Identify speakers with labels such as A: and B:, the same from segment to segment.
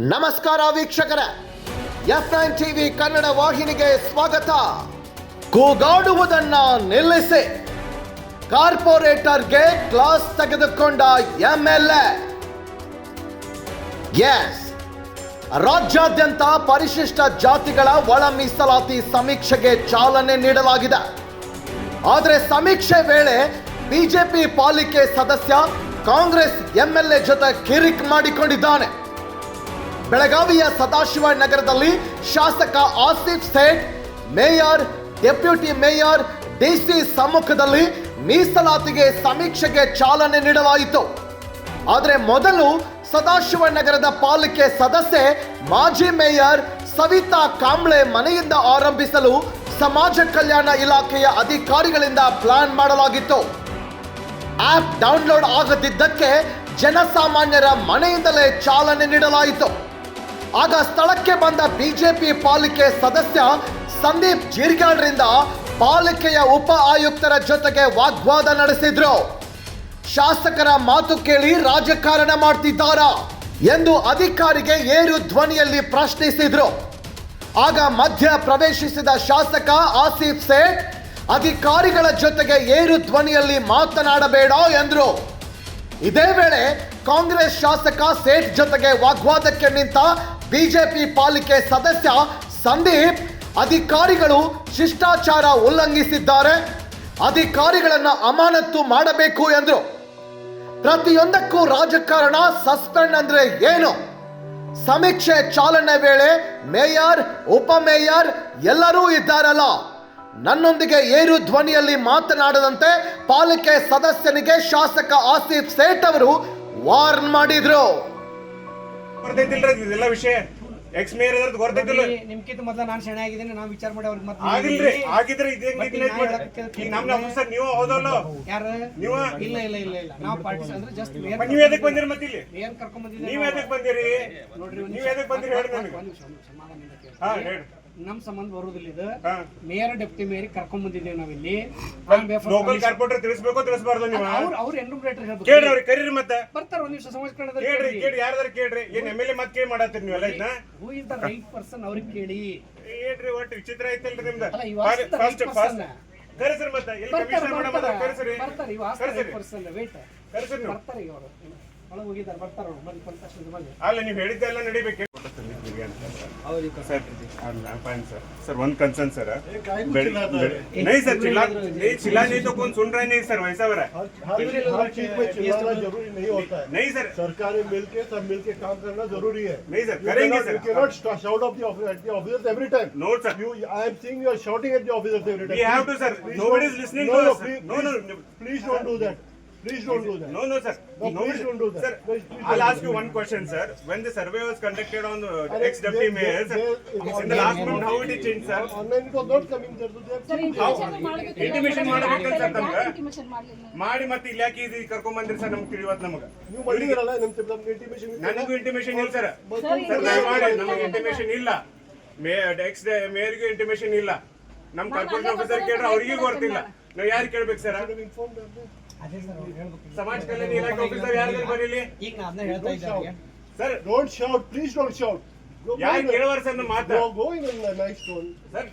A: ನಮಸ್ಕಾರ ವೀಕ್ಷಕರ. F nine TV Kannada ವಾಹಿನಿಗೆ ಸ್ವಾಗತ. ಕೂಗಾಡುವುದನ್ನ ನಿಲ್ಲಿಸಿ. ಕಾರ್ಪೊರೇಟರ್ಗೆ ಕ್ಲಾಸ್ ತೆಗೆದುಕೊಂಡ ಎಂಎಲ್ಎ. ಎಸ್. ರಾಜ್ಯಾದ್ಯಂತ ಪರಿಶಿಷ್ಟ ಜಾತಿಗಳ ಒಳ ಮೀಸಲಾತಿ ಸಮೀಕ್ಷೆಗೆ ಚಾಲನೆ ನೀಡಲಾಗಿದೆ. ಆದರೆ ಸಮೀಕ್ಷೆ ವೇಳೆ ಬಿಜೆಪಿ ಪಾಲಿಕೆ ಸದಸ್ಯ ಕಾಂಗ್ರೆಸ್ ಎಂಎಲ್ಎ ಜೊತೆ ಕಿರಿಕ್ ಮಾಡಿಕೊಂಡಿದ್ದಾನೆ. ಬೆಳಗಾವಿಯ ಸದಾಶಿವ ನಗರದಲ್ಲಿ ಶಾಸಕ Asif Sait, mayor, deputy mayor, DC ಸಮ್ಮುಖದಲ್ಲಿ ಮೀಸಲಾತಿಗೆ ಸಮೀಕ್ಷೆಗೆ ಚಾಲನೆ ನೀಡಲಾಯಿತು. ಆದರೆ ಮೊದಲು ಸದಾಶಿವ ನಗರದ ಪಾಲಿಕೆ ಸದಸ್ಯೆ, ಮಾಜಿ ಮೇಯರ್ ಸವಿತಾ ಕಾಂಬ್ಳೆ ಮನೆಯಿಂದ ಆರಂಭಿಸಲು ಸಮಾಜ ಕಲ್ಯಾಣ ಇಲಾಖೆಯ ಅಧಿಕಾರಿಗಳಿಂದ ಪ್ಲಾನ್ ಮಾಡಲಾಗಿತ್ತು. ಆಪ್ ಡೌನ್ಲೋಡ್ ಆಗದಿದ್ದಕ್ಕೆ ಜನಸಾಮಾನ್ಯರ ಮನೆಯಿಂದಲೇ ಚಾಲನೆ ನೀಡಲಾಯಿತು. ಆಗ ಸ್ಥಳಕ್ಕೆ ಬಂದ ಬಿಜೆಪಿ ಪಾಲಿಕೆ ಸದಸ್ಯ ಸಂದೀಪ್ ಜೀರ್ಗಾಳ್ರಿಂದ ಪಾಲಿಕೆಯ ಉಪ ಆಯುಕ್ತರ ಜೊತೆಗೆ ವಾಗ್ವಾದ ನಡೆಸಿದ್ರು. ಶಾಸಕರ ಮಾತು ಕೇಳಿ ರಾಜಕಾರಣ ಮಾಡ್ತಿದ್ದಾರಾ ಎಂದು ಅಧಿಕಾರಿಗೆ ಏರು ಧ್ವನಿಯಲ್ಲಿ ಪ್ರಶ್ನಿಸಿದ್ರು. ಆಗ ಮಧ್ಯ ಪ್ರವೇಶಿಸಿದ ಶಾಸಕ ಆಸಿಫ್ ಸೇಠ್, ಅಧಿಕಾರಿಗಳ ಜೊತೆಗೆ ಏರು ಧ್ವನಿಯಲ್ಲಿ ಮಾತನಾಡಬೇಡ ಎಂದ್ರು. ಇದೇ ವೇಳೆ ಕಾಂಗ್ರೆಸ್ ಶಾಸಕ ಸೇಠ್ ಜೊತೆಗೆ ವಾಗ್ವಾದಕ್ಕೆ ನಿಂತ ಬಿಜೆಪಿ ಪಾಲಿಕೆ ಸದಸ್ಯ ಸಂದೀಪ್, ಅಧಿಕಾರಿಗಳು ಶಿಷ್ಟಾಚಾರ ಉಲ್ಲಂಘಿಸಿದ್ದಾರೆ. ಅಧಿಕಾರಿಗಳನ್ನು ಅಮಾನತ್ತು ಮಾಡಬೇಕು ಎಂದರು. ಪ್ರತಿಯೊಂದಕ್ಕೂ ರಾಜಕಾರಣ ಸಸ್ಪೆಂಡ್ ಅಂದ್ರೆ ಏನು? ಸಮೀಕ್ಷೆ ಚಾಲನೆ ವೇಳೆ ಮೇಯರ್ ಉಪಮೇಯರ್ ಎಲ್ಲರೂ ಇದ್ದಾರಲ್ಲ. ನನ್ನೊಂದಿಗೆ ಏರು ಧ್ವನಿಯಲ್ಲಿ ಮಾತನಾಡದಂತೆ ಪಾಲಿಕೆ ಸದಸ್ಯನಿಗೆ ಶಾಸಕ ಆಸಿಫ್ ಸೇಠ್ ಅವರು ವಾರ್ನ್ ಮಾಡಿದ್ರು.
B: ಗೊತ್ತೈತಿಲ್ರಿ ಇದೆಲ್ಲ ವಿಷಯ? ಎಕ್ಸ್ ಮೇಯರ್ ಇದ್ರದ್ದು ಗೊತ್ತೈತಿಲ್ಲ
C: ನೋಡಿ, ನಿಮ್ಕಿಂತ ಮೊದಲ ನಾನು ಸೆಣೆ ಆಗಿದ್ದೀನಿ ನಾವು ವಿಚಾರ ಮಾಡಿ ಅವ್ರಿಗೆ ಮತ್ತೆ
B: ಆಗಿಲ್ರಿ ಆಗಿದ್ರೆ ಇದೇ
C: ಮತ್ತೆ ನಾ ಹೇಳಕ್ಕೆ
B: ಈಗ ನಮ್ನ ಆಫೀಸರ್ ನೀವು ಹೌದಲ್ಲ?
C: ಯಾರು?
B: ನೀವು?
C: ಇಲ್ಲ ಇಲ್ಲ ಇಲ್ಲ ಇಲ್ಲ. ನಾವು ಪಾರ್ಟಿ ಅಂದ್ರೆ ಜಸ್ಟ್
B: ನೀವು ನೀವ್ ಎದಕ್ ಬಂದಿರಿ ಮತ್ತೆ ಇಲ್ಲಿ?
C: ಏನ್ ಕರ್ಕೊಂಡ್ ಬಂದಿದ್ದೀವಿ.
B: ನೀವು ಎದಕ್ ಬಂದಿರಿ?
C: ನೋಡ್ರಿ
B: ನೀವು ಎದಕ್ ಬಂದಿರಿ ಹೇಳಿ ನನಗೆ. ಹಾ ಹೇಳಿ.
C: ನಮ್ ಸಂಬಂಧ ಬರುದಿಲ್ಲ ಇದು. ಮೇಯರ್ ಡೆಪ್ಟಿ ಮೇಯರ್ ಕರ್ಕೊಂಡ್ ಬಂದಿದ್ದೇವೆ ನಾವಿಲ್ಲಿ.
B: ಲೋಕಲ್ ಕಾರ್ಪೊರೇಟರ್ ತಿಳಿಸ್ಬೇಕು ತಿಳಿಸ್ಬಾರ್ದು ನೀವು.
C: ಅವ್ರು ಹೇಳ್ಬೇಕು.
B: ಕೇಳ್ರಿ ಅವ್ರಿಗೆ ಕರೀರಿ ಮತ್ತೆ.
C: ಬರ್ತಾರ ಒಂದ್ ನಿಮಿಷ ಸಮಾಜ ಕನ್ನಡದಲ್ಲಿ
B: ಕೇಳ್ರಿ
C: ಕೇಳಿ
B: ಯಾರ್ದಾರ ಕೇಳ್ರಿ. ಏನ್ ಎಂ ಎಲ್ ಎ ಮತ್ ಕೇಳಿ ಮಾಡತ್ತೀರಿ ನೀವೆಲ್ಲ ಇದನ್ನ?
C: Who is the right person ಅವ್ರಿಗೆ ಕೇಳಿ.
B: ಏನ್ರಿ ಒಟ್ಟು ವಿಚಿತ್ರ ಐತಲ್ರಿ ನಿಮ್ದು. First
C: first.
B: ಕರೆಸ್ರಿ ಮತ್ತೆ ಎಲ್ಲಿ
C: ಬರ್ತಾರ
B: ಕಮಿಷನರ್ ಮೇಡಮ್ ಕರೆಸ್ರಿ.
C: ಪರ್ಸನ್ ವೇಟ್
B: ಕರೆಸ್ರಿ.
C: ಬರ್ತಾರೆ ಒಳಗೆ ಹೋಗಿದ್ದಾರೆ ಬರ್ತಾರ ಅವ್ರು. ಬಂದು ಬಂದ ತಕ್ಷಣ
B: ಅಲ್ಲ ನೀವು ಹೇಳಿದ್ದೆಲ್ಲ ನಡಿಬೇಕು. नहीं सर चिल्ला नहीं चिल्ला नहीं तो कौन सुन रहा है नहीं सर वैसा हो
D: हर चीज़ में चिल्लाना ज़रूरी नहीं होता है
B: नहीं सर
D: सरकारें मिलके सब मिलके काम करना ज़रूरी है
B: नहीं सर करेंगे sir
D: you not shout of the officers every time
B: no sir
D: you I am seeing you are shouting at the officers every time
B: we have to sir nobody is listening to us no no
D: please don't do that please- don't do that.
B: No no sir
D: No,
B: no,
D: please don't do that.
B: sir
D: Please- please
B: I'll ask you one question sir when the survey was conducted on the
D: Arre,
B: ex deputy
D: there-
B: mayor sir, in the last month how it is changed sir
D: Online it was not coming sir. Sir.
B: Intimation ಮಾಡ್ಬೇಕಂತ sir ನಮ್ಗೆ?
E: Intimation ಮಾಡ್ಲಿಲ್ಲ
B: ಮಾಡಿ ಮತ್ತೆ ಇಲಾಖೆ ಇದು ಕರ್ಕೊಂಡ್ ಬಂದ್ರಿ sir ನಮ್ಗೆ ತಿಳಿಯೋದು ನಮಗೆ
D: ನೀವು ಮಾಡಿದಿರಲ್ಲ ನಿಮ್ ನಮ್ಗೆ ಇಂಟಿಮೇಷನ್
B: ನನಗೂ ಇಂಟಿಮೇಷನ್ ಇಲ್ಲ ಸರ್
E: ಸರ್,
B: Mayor, ದಯಮಾಡಿ ನಮಗೆ ಇಂಟಿಮೇಷನ್ ಇಲ್ಲ ಎಕ್ಸ್ ಮೇಯರ್ಗೂ ಇಂಟಿಮೇಷನ್ ಇಲ್ಲ ನಮ್ ಕಾರ್ಪೊರೇಟ್ ಆಫೀಸರ್ ಕೇಳ್ರೆ ಅವ್ರಿಗೆ ಗೊತ್ತಿಲ್ಲ ನಾವು ಯಾರು ಕೇಳ್ಬೇಕು ಸರ್
D: ಇನ್ಫಾರ್ಮ್
C: ಅದೇ ಸರ್ ಅವ್ರು ಹೇಳ್ಬೇಕು
B: ಸಮಾಜ ಕಲ್ಯಾಣ ಇಲಾಖೆ ಆಫೀಸರ್ ಯಾರು ಬರೀಲಿ
C: ಈಗ ನಾ ಅದನ್ನ ಹೇಳ್ತಾ ಇದ್ದೆ ಅವ್ರಿಗೆ
B: sir
D: Don't shout. Please don't shout. Go, go
B: ಯಾರು
D: in a-
B: ಕೇಳುವಾರ ಸರ್ ನಮ್ಮ ಮಾತು
D: Go, go in a nice tone. Sir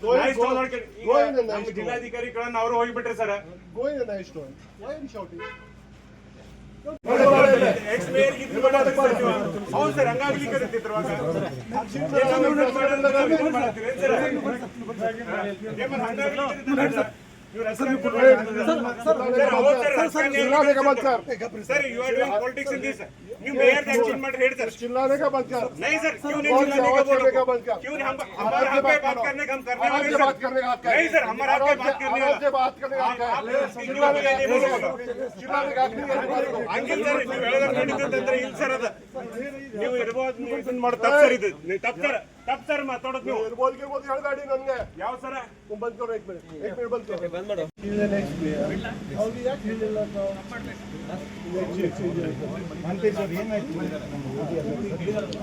B: ಜಿಲ್ಲಾಧಿಕಾರಿಗಳನ್ನ ಅವರು ಹೋಗ್ಬಿಟ್ರೆ ಸರ್ ಸರ್. ಹೌದು sir sir? You are doing politics in this ನೀವು ಮೇಯರ್ ಚೇಂಜ್ ಮಾಡಿ ಹೇಳಿ ಸರ್
D: चिल्लाने का बंद कर
B: नहीं सर क्यों नहीं
D: कौन से
B: चिल्लाने का
D: आवाज करने का
B: बोलो
D: बंद कर
B: क्यों नहीं हम हमारे हक पे बात करने का हम करने
D: आराम
B: वाले
D: से
B: सर
D: बात करने का हक है
B: नहीं सर हमारा हक पे बात करने
D: आराम से
B: वाला
D: बात करने का हक
B: आप-
D: है
B: आप-
D: चिल्लाने का
B: नहीं बोलो।
D: चिल्लाने का हक नहीं है हमारे को
B: ಹಂಗಿಲ್ಲ ಸರ್ ನೀವು ಹೇಳೋದ್ರ ನಡೀತಂದ್ರೆ ಇಲ್ಲ ಸರ್ ಅದ ನೀವು ಇರ್ಬೋದು ನೀವು ಇದನ್ನ ಮಾಡಿ ತಪ್ಪು ಸರ್ ಇದು ನೀವು ತಪ್ಪು ಸರ್ ತಪ್ಪು ಸರ್ ಮಾತಾಡೋದು ನೀವು
D: बोल के बोल ಹೇಳ್ಬೇಡಿ ನನಗೆ
B: ಯಾವ ಸರ
D: तुम बंद करो एक मिनट एक मिनट बंद करो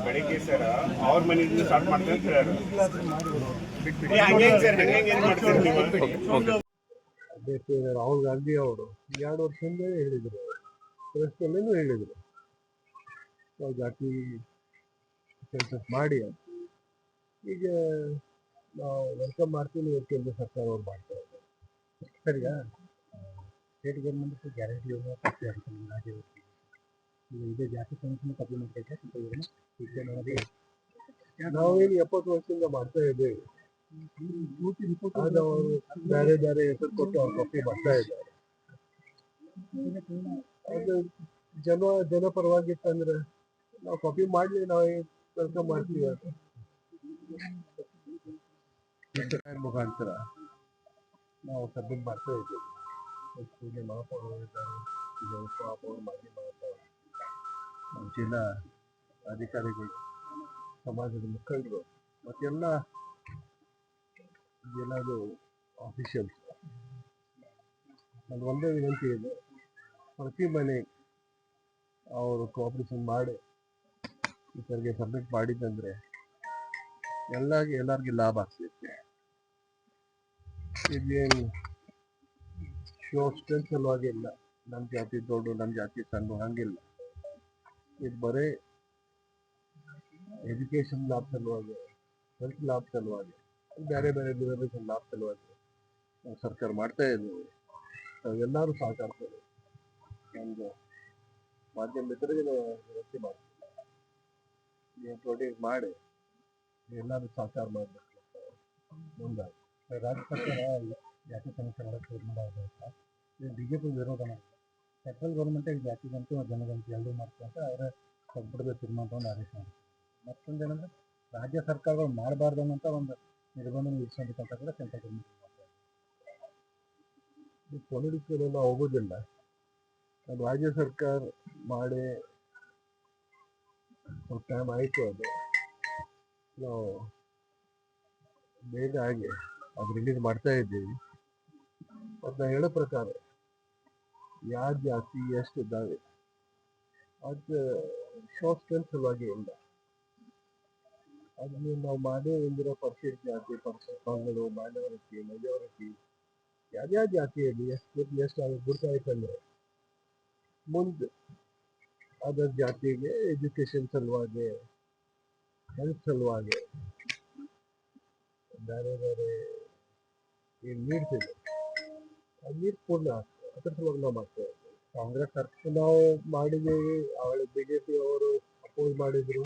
B: ಬೆಳಿಗ್ಗೆ ಸರ್, ಅವ್ರ ಮನೆಯಿಂದ ಸ್ಟಾರ್ಟ್
D: ರಾಹುಲ್ ಗಾಂಧಿ ಅವರು ಎರಡು ವರ್ಷ ಹಿಂದೆ ಹೇಳಿದರು. ಪ್ರೆಸ್ನಲ್ಲೇನು ಹೇಳಿದರು. ಜಾತಿ ಕೆಲಸ ಮಾಡಿ ಅಂತ. ಈಗ ನಾವು ವೆಲ್ಕಮ್ ಮಾಡ್ತೀನಿ ಕೇಂದ್ರ ಸರ್ಕಾರ ಅವ್ರು ಮಾಡ್ತಾ ಇದ್ದಾರೆ. ಸರಿಯಾ? ಸ್ಟೇಟ್ ಗೌರ್ಮೆಂಟ್ ಗ್ಯಾರಂಟಿ ಯೋಜನೆ ತಪ್ಪಿ ಆಗ್ತದೆ ರಾಜ್ಯ ಇದೇ ಜಾತಿ ಸಂಸ್ಥೆ ತಪ್ಪು ಮಾಡಬೇಕು ನೋಡಿ ನಾವು ಈಗ ಎಪ್ಪತ್ತು ವರ್ಷದಿಂದ ಮಾಡ್ತಾ ಇದ್ದೇವೆ ಅವರು ಬೇರೆ ಬೇರೆ ಹೆಸರು ಕೊಟ್ಟು ಅವ್ರು ಕಾಪಿ ಮಾಡ್ತಾ ಇದ್ದಾರೆ ಅದು ಜನ ಜನ ಪರವಾಗಿತ್ತಂದ್ರೆ ನಾವು ಕಾಪಿ ಮಾಡ್ಲಿ ನಾವು ಕೆಲಸ ಮಾಡ್ತೀವಿ ಮುಖಾಂತರ ನಾವು ಸಬ್ಮಿಟ್ ಮಾಡ್ತಾ ಇದ್ದೀವಿ ಪೂಜೆ ಮಹಾಪೌರ ಇದ್ದಾರೆ ಈಗ ಉಪಮಹಾಪೌರ ಮಾಜಿ ಮಹಾಪೌರ ಜಿಲ್ಲಾ ಅಧಿಕಾರಿಗಳು, ಸಮಾಜದ ಮುಖಂಡರು, ಮತ್ತೆಲ್ಲ ಜಿಲ್ಲಾದು ಆಫೀಷಿಯಲ್ಸ್ ಅದು ಒಂದೇ ವಿನಂತಿ ಇದೆ, ಪ್ರತಿ ಮನೆ ಅವರು ಕೋಆಪರೇಷನ್ ಮಾಡಿ ಇತರಿಗೆ ಸಬ್ಮಿಟ್ ಮಾಡಿದ್ದಂದ್ರೆ ಎಲ್ಲ ಎಲ್ಲರಿಗೆ ಲಾಭ ಆಗ್ತೈತೆ. ಇದೇನು ಶೋ ಸಲುವಾಗಿ ಇಲ್ಲ ನಮ್ಮ ಜಾತಿ ದೊಡ್ಡ ನಮ್ಮ ಜಾತಿ ಸಣ್ಣ, ಹಂಗಿಲ್ಲ. ಇದು ಬರೀ ಎಜುಕೇಷನ್ ಲಾಭ ಸಲುವಾಗಿ ಹೆಲ್ತ್ ಲಾಭ ಸಲುವಾಗಿ ಬೇರೆ ಬೇರೆ ರಿಸರ್ವೇಶನ್ ಲಾಭ ಸಲುವಾಗಿ ಸರ್ಕಾರ ಮಾಡ್ತಾ ಇದ್ದೀವಿ. ನಾವು ಎಲ್ಲರೂ ಸಹಕರಿಸ್ತಾರೆ ನಮ್ಮದು ಮಾಧ್ಯಮ ಮಿತ್ರರಿಗೆ ವ್ಯವಸ್ಥೆ ಮಾಡ್ತೀವಿ. ನೀವು ಪ್ರೊಡ್ಯೂಸ್ ಮಾಡಿ, ಎಲ್ಲರೂ ಸಹಕಾರ ಮಾಡಬೇಕು ಮುಂದಾಗಿ. ರಾಜ್ಯ ಸರ್ಕಾರ ಜಾತಿ ಸಮೀಕ್ಷೆ ಮಾಡೋಕ್ಕೆ ಬಿ ಜೆ ಪಿ ವಿರೋಧ ಮಾಡುತ್ತೆ ಸೆಂಟ್ರಲ್ ಗೌರ್ಮೆಂಟ್ ಜಾತಿ ಗಂಟು ಜನಗಂಟು ಎಲ್ಲರೂ ಮಾಡ್ತಾರೆ ಅಂತ ಅವರೇ ಸಂಪುಟದ ತೀರ್ಮಾನ ತಗೊಂಡು ಆದೇಶ ಮಾಡಿದ್ರು. ಮತ್ತೊಂದು ಏನಂದ್ರೆ, ರಾಜ್ಯ ಸರ್ಕಾರಗಳು ಮಾಡಬಾರ್ದು ಅನ್ನೋಂಥ ಒಂದು ನಿರ್ಬಂಧನ ವಿಧಿಸೋದಕ್ಕಂತ ಕೂಡ ಸೆಂಟ್ರಲ್ ಗೌರ್ಮೆಂಟ್ ಪೊಲಿಟಿಕ್ಸ್ ಎಲ್ಲ ಹೋಗೋದಿಲ್ಲ. ರಾಜ್ಯ ಸರ್ಕಾರ ಮಾಡಿ ಸ್ವಲ್ಪ ಟೈಮ್ ಆಯಿತು ಅದು. ನಾವು ಬೇಗ ಆಗಿ ಅದು ರಿಲೀಸ್ ಮಾಡ್ತಾ ಇದ್ದೀವಿ. ಮತ್ತು ನಾನು ಹೇಳೋ ಪ್ರಕಾರ ಯಾರು ಜಾಸ್ತಿ ಎಷ್ಟು ಇದ್ದಾವೆ? ಅದು ಶಾರ್ಟ್ ಸ್ಟ್ರೆಂತ್ ಸಲುವಾಗಿ ಇಲ್ಲ. ಅದನ್ನ ನಾವು ಮಾಡೇ ಒಂದಿರೋ ಪರ್ಸೆಂಟ್ ಜಾತಿ ಪರ್ಸೆಂಟ್ ಮಾನವರಕ್ಕೆ ಮಜವರಕ್ಕೆ ಯಾವ್ಯಾವ ಜಾತಿಯಲ್ಲಿ ಎಷ್ಟು ಎಷ್ಟು ಅದು ಗುರುತಾಯ್ತಂದ್ರೆ ಮುಂದೆ ಅದರ ಜಾತಿಗೆ ಎಜುಕೇಶನ್ ಸಲುವಾಗಿ ಹೆಲ್ತ್ ಸಲುವಾಗಿ ಬೇರೆ ಬೇರೆ ಏನು ನೀಡ್ತಿದೆ ನೀರು ಪೂರ್ಣ ಅದ್ರ ಸಲುವಾಗಿ ನಾವು ಮಾಡ್ತೇವೆ. ಕಾಂಗ್ರೆಸ್ ಸರ್ಕಾರ ನಾವು ಮಾಡಿದ್ದೀವಿ ಅವಳು ಬಿ ಜೆ ಪಿ ಅವರು ಅಪೋಸ್ ಮಾಡಿದ್ರು.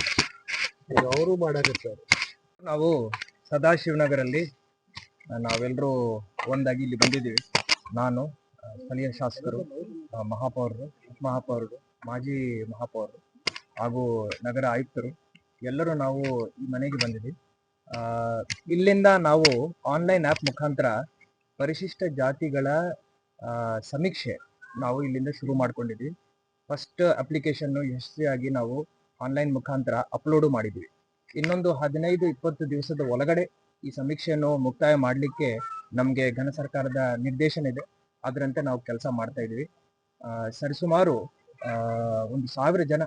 D: ಅವರು ಮಾಡಾಕತ್ತಾರೆ.
E: ನಾವು ಸದಾಶಿವನಗರಲ್ಲಿ ನಾವೆಲ್ಲರೂ ಒಂದಾಗಿ ಇಲ್ಲಿ ಬಂದಿದ್ದೀವಿ. ನಾನು ಸ್ಥಳೀಯ ಶಾಸಕರು ಮಹಾಪೌರರು, ಉಪಮಹಾಪೌರರು, ಮಾಜಿ ಮಹಾಪೌರರು, ಹಾಗೂ ನಗರ ಆಯುಕ್ತರು, ಎಲ್ಲರೂ ನಾವು ಈ ಮನೆಗೆ ಬಂದಿದ್ದೀವಿ. ಇಲ್ಲಿಂದ ನಾವು ಆನ್ಲೈನ್ ಆ್ಯಪ್ ಮುಖಾಂತರ ಪರಿಶಿಷ್ಟ ಜಾತಿಗಳ ಸಮೀಕ್ಷೆ ನಾವು ಇಲ್ಲಿಂದ ಶುರು ಮಾಡ್ಕೊಂಡಿದ್ವಿ. ಫಸ್ಟ್ ಅಪ್ಲಿಕೇಶನ್ನು ಯಶಸ್ವಿಯಾಗಿ ನಾವು ಆನ್ಲೈನ್ ಮುಖಾಂತರ ಅಪ್ಲೋಡು ಮಾಡಿದ್ವಿ. ಇನ್ನೊಂದು ಹದಿನೈದು, ಇಪ್ಪತ್ತು ದಿವಸದ ಒಳಗಡೆ ಈ ಸಮೀಕ್ಷೆಯನ್ನು ಮುಕ್ತಾಯ ಮಾಡಲಿಕ್ಕೆ ನಮಗೆ ಘನ ಸರ್ಕಾರದ ನಿರ್ದೇಶನ ಇದೆ. ಅದರಂತೆ ನಾವು ಕೆಲಸ ಮಾಡ್ತಾ ಇದ್ವಿ. ಸರಿಸುಮಾರು ಒಂದು ಸಾವಿರ ಜನ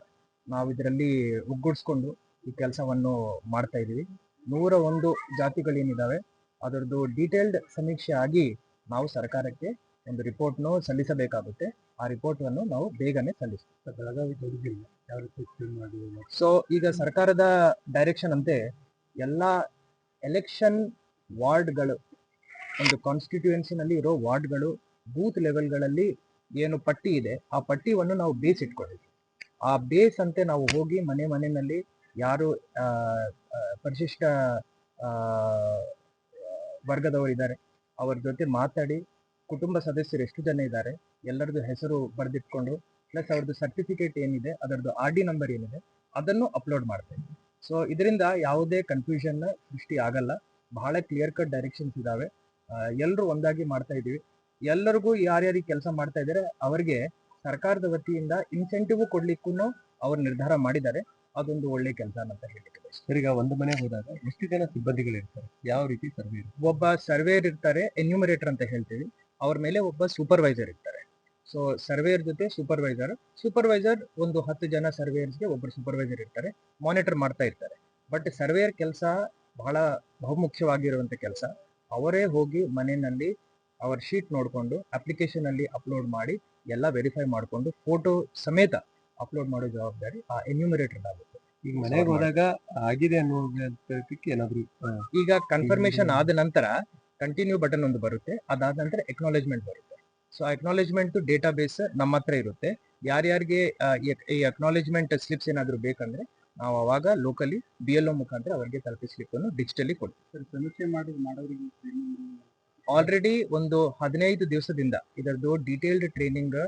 E: ನಾವು ಇದರಲ್ಲಿ ಒಗ್ಗೂಡಿಸ್ಕೊಂಡು ಈ ಕೆಲಸವನ್ನು ಮಾಡ್ತಾ ಇದ್ದೀವಿ ನೂರ ಒಂದು ಜಾತಿಗಳೇನಿದ್ದಾವೆ ಅದರದ್ದು ಡೀಟೇಲ್ಡ್ ಸಮೀಕ್ಷೆ ಆಗಿ ನಾವು ಸರ್ಕಾರಕ್ಕೆ ಒಂದು ರಿಪೋರ್ಟ್ನು ಸಲ್ಲಿಸಬೇಕಾಗುತ್ತೆ. ಆ ರಿಪೋರ್ಟನ್ನು ನಾವು ಬೇಗನೆ ಸಲ್ಲಿಸ್ತೀವಿ.
D: ಬೆಳಗಾವಿ ದೊಡ್ಡದಿಲ್ಲ ಯಾವ ರೀತಿ ಕ್ಲೀನ್
E: ಸೊ ಈಗ ಸರ್ಕಾರದ ಡೈರೆಕ್ಷನ್ ಅಂತೆ ಎಲ್ಲ ಎಲೆಕ್ಷನ್ ವಾರ್ಡ್ಗಳು ಒಂದು ಕಾನ್ಸ್ಟಿಟ್ಯೂಯೆನ್ಸಿನಲ್ಲಿ ಇರೋ ವಾರ್ಡ್ಗಳು ಬೂತ್ ಲೆವೆಲ್ಗಳಲ್ಲಿ ಏನು ಪಟ್ಟಿ ಇದೆ ಆ ಪಟ್ಟಿಯನ್ನು ನಾವು ಬೇಸ್ ಇಟ್ಕೊಂಡಿದ್ವಿ. ಆ ಬೇಸ್ ಅಂತೆ ನಾವು ಹೋಗಿ ಮನೆ ಮನೆಯಲ್ಲಿ ಯಾರು ಪರಿಶಿಷ್ಟ ವರ್ಗದವರಿದ್ದಾರೆ ಅವ್ರ ಜೊತೆ ಮಾತಾಡಿ ಕುಟುಂಬ ಸದಸ್ಯರು ಎಷ್ಟು ಜನ ಇದ್ದಾರೆ, ಎಲ್ಲರದ್ದು ಹೆಸರು ಬರೆದಿಟ್ಕೊಂಡು ಪ್ಲಸ್ ಅವ್ರದ್ದು ಸರ್ಟಿಫಿಕೇಟ್ ಏನಿದೆ, ಅದರದ್ದು ಆರ್ ಡಿ ನಂಬರ್ ಏನಿದೆ, ಅದನ್ನು ಅಪ್ಲೋಡ್ ಮಾಡ್ತೇವೆ ಸೊ ಇದರಿಂದ ಯಾವುದೇ ಕನ್ಫ್ಯೂಷನ್ ಸೃಷ್ಟಿ ಆಗಲ್ಲ. ಬಹಳ ಕ್ಲಿಯರ್ ಕಟ್ ಡೈರೆಕ್ಷನ್ಸ್ ಇದಾವೆ. ಎಲ್ಲರೂ ಒಂದಾಗಿ ಮಾಡ್ತಾ ಇದೀವಿ ಎಲ್ಲರಿಗೂ ಯಾರ್ಯಾರಿಗೆ ಕೆಲಸ ಮಾಡ್ತಾ ಇದ್ದಾರೆ, ಅವರಿಗೆ ಸರ್ಕಾರದ ವತಿಯಿಂದ ಇನ್ಸೆಂಟಿವ್ ಕೊಡ್ಲಿಕ್ಕೂ ಅವ್ರು ನಿರ್ಧಾರ ಮಾಡಿದ್ದಾರೆ. ಅದೊಂದು ಒಳ್ಳೆ ಕೆಲಸ ಅಂತ ಹೇಳಿದ್ರು ಸರ್
D: ಈಗ ಒಂದು ಮನೆ ಹೋದಾಗ ಎಷ್ಟು ಜನ ಸಿಬ್ಬಂದಿಗಳಿರ್ತಾರೆ ಯಾವ ರೀತಿ ಸರ್ವೆ
E: ಒಬ್ಬ ಸರ್ವೇರ್ ಇರ್ತಾರೆ ಎನ್ಯೂಮರೇಟರ್ ಅಂತ ಹೇಳ್ತೀವಿ. ಅವ್ರ ಮೇಲೆ ಒಬ್ಬ ಸೂಪರ್ವೈಸರ್ ಇರ್ತಾರೆ. ಸೊ ಸರ್ವೇರ್ ಜೊತೆ ಸೂಪರ್ವೈಸರ್ ಸೂಪರ್ವೈಸರ್ ಒಂದು ಹತ್ತು ಜನ ಸರ್ವೇಯರ್ಸ್ಗೆ ಒಬ್ಬರು ಸೂಪರ್ವೈಸರ್ ಇರ್ತಾರೆ ಮಾನಿಟರ್ ಮಾಡ್ತಾ ಇರ್ತಾರೆ. ಬಟ್ ಸರ್ವೇಯರ್ ಕೆಲಸ ಬಹಳ ಬಹುಮುಖ್ಯವಾಗಿರುವಂತ ಕೆಲಸ. ಅವರೇ ಹೋಗಿ ಮನೆಯಲ್ಲಿ ಅವರ ಶೀಟ್ ನೋಡಿಕೊಂಡು ಅಪ್ಲಿಕೇಶನ್ ಅಲ್ಲಿ ಅಪ್ಲೋಡ್ ಮಾಡಿ, ಎಲ್ಲ ವೆರಿಫೈ ಮಾಡಿಕೊಂಡು ಫೋಟೋ ಸಮೇತ ಅಪ್ಲೋಡ್ ಮಾಡೋ ಜವಾಬ್ದಾರಿ ಆ ಎನ್ಯೂಮರೇಟರ್ ಆಗುತ್ತೆ
D: ಈಗ ಮನೆಗೆ ಹೋದಾಗ ಆಗಿದೆ ಅನ್ನೋದಕ್ಕೆ ಏನಾದ್ರು
E: ಈಗ ಕನ್ಫರ್ಮೇಶನ್ ಆದ ನಂತರ ಕಂಟಿನ್ಯೂ ಬಟನ್ ಒಂದು ಬರುತ್ತೆ. ಅದಾದ ನಂತರ ಎಕ್ನಾಲೇಜ್ಮೆಂಟ್ ಬರುತ್ತೆ. ಸೊ ಅಕ್ನಾಲೇಜ್ಮೆಂಟ್ ಡೇಟಾ ಬೇಸ್ ನಮ್ಮ ಹತ್ರ ಇರುತ್ತೆ. ಯಾರ್ಯಾರಿಗೆ ಈ- ಅಕ್ನಾಲೇಜ್ಮೆಂಟ್ ಸ್ಲಿಪ್ಸ್ ಏನಾದರೂ ಬೇಕಂದ್ರೆ ನಾವು ಅವಾಗ ಲೋಕಲಿ ಬಿ ಎಲ್ ಒ ಮುಖಾಂತರ ಅವರಿಗೆ ತಲುಪಿಸ್ಲಿಕ್ಕೆ ಡಿಜಿಟಲಿ ಕೊಡ್ತೀವಿ.
B: ಸಮೀಕ್ಷೆ ಮಾಡಿ ಮಾಡೋರಿಗೆ
E: ಆಲ್ರೆಡಿ ಒಂದು ಹದಿನೈದು ದಿವಸದಿಂದ ಇದರದ್ದು ಡೀಟೇಲ್ಡ್ ಟ್ರೈನಿಂಗ್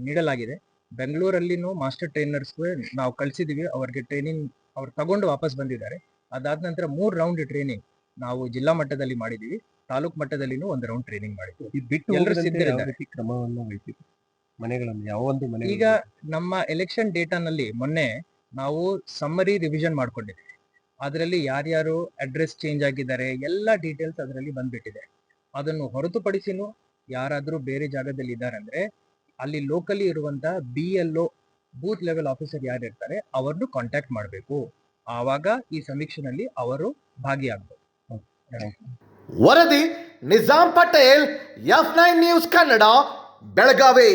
E: ನೀಡಲಾಗಿದೆ. ಬೆಂಗಳೂರಲ್ಲಿನೂ ಮಾಸ್ಟರ್ ಟ್ರೈನರ್ಸ್ಗೆ ನಾವು ಕಳಿಸಿದೀವಿ. ಅವ್ರಿಗೆ ಟ್ರೈನಿಂಗ್ ಅವ್ರು ತಗೊಂಡು ವಾಪಸ್ ಬಂದಿದ್ದಾರೆ. ಅದಾದ ನಂತರ ಮೂರು ರೌಂಡ್ ಟ್ರೈನಿಂಗ್ ನಾವು ಜಿಲ್ಲಾ ಮಟ್ಟದಲ್ಲಿ ಮಾಡಿದೀವಿ. ತಾಲೂಕ್ ಮಟ್ಟದಲ್ಲಿನೂ ಒಂದು ರೌಂಡ್ ಟ್ರೈನಿಂಗ್ ಮಾಡಿದ್ವಿ.
D: ಇದು ಬಿಟ್ಟು
E: ಎಲ್ಲರೂ
D: ಹೋಗದಂತೆ ಯಾವ
E: ಸಿದ್ಧರಿದ್ದಾರೆ.
D: ರೀತಿ ವಹಿಸಿದ್ರು ಮನೆಗಳನ್ನು ಯಾವೊಂದು ಮನೆ
E: ಈಗ ನಮ್ಮ ಎಲೆಕ್ಷನ್ ಡೇಟಾನಲ್ಲಿ ಮೊನ್ನೆ ನಾವು ಸಮ್ಮರಿ ರಿವಿಷನ್ ಮಾಡ್ಕೊಂಡಿದ್ದೀವಿ. ಅದರಲ್ಲಿ ಯಾರ್ಯಾರು ಅಡ್ರೆಸ್ ಚೇಂಜ್ ಆಗಿದ್ದಾರೆ ಎಲ್ಲ ಡೀಟೇಲ್ಸ್ ಅದರಲ್ಲಿ ಬಂದ್ಬಿಟ್ಟಿದೆ. ಅದನ್ನು ಹೊರತುಪಡಿಸಿನೂ ಯಾರಾದರೂ ಬೇರೆ ಜಾಗದಲ್ಲಿ ಇದ್ದಾರೆ ಅಂದ್ರೆ ಅಲ್ಲಿ ಲೋಕಲಿ ಇರುವಂತಹ B L O booth level officer ಯಾರು ಇರ್ತಾರೆ ಅವರನ್ನು ಕಾಂಟ್ಯಾಕ್ಟ್ ಮಾಡಬೇಕು. ಆವಾಗ ಈ ಸಮೀಕ್ಷೆನಲ್ಲಿ ಅವರು ಭಾಗಿಯಾಗಬೇಕು
A: ವರದಿ Nizam Patel F nine news Kannada Belagavi